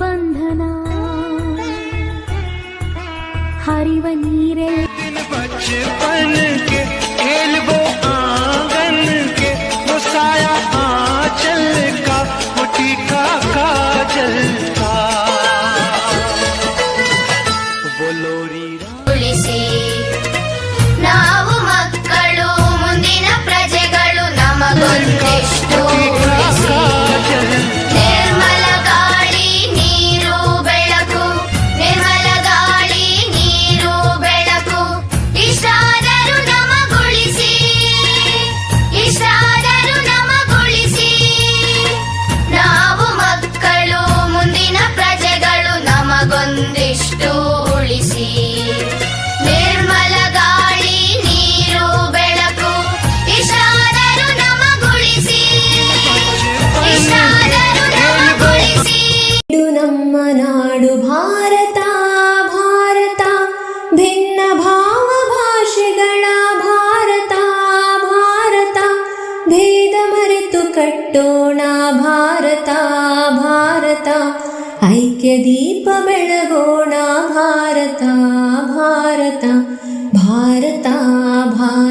ಬಂಧನ ಹರಿವ ನೀರೆಲ್ಲ ಉಳಿಸಿ. ನಿರ್ಮಲ ಗಾಳಿ, ನೀರು, ಬೆಳಕು ನಮ್ಮ ನಾಡು ಭಾರತ ಭಾರತ. ಭಿನ್ನ ಭಾವ ಭಾರತ ಭಾರತ. ಭೇದ ಮರೆತು ಕಟ್ಟೋಣ ಭಾರತ ಭಾರತ. ಐಕ್ಯ ದೀಪ ಬೆಳಗೋಣ ಭಾರತ ಭಾರತ ಭಾರತ ಭಾರತ ಭಾರತ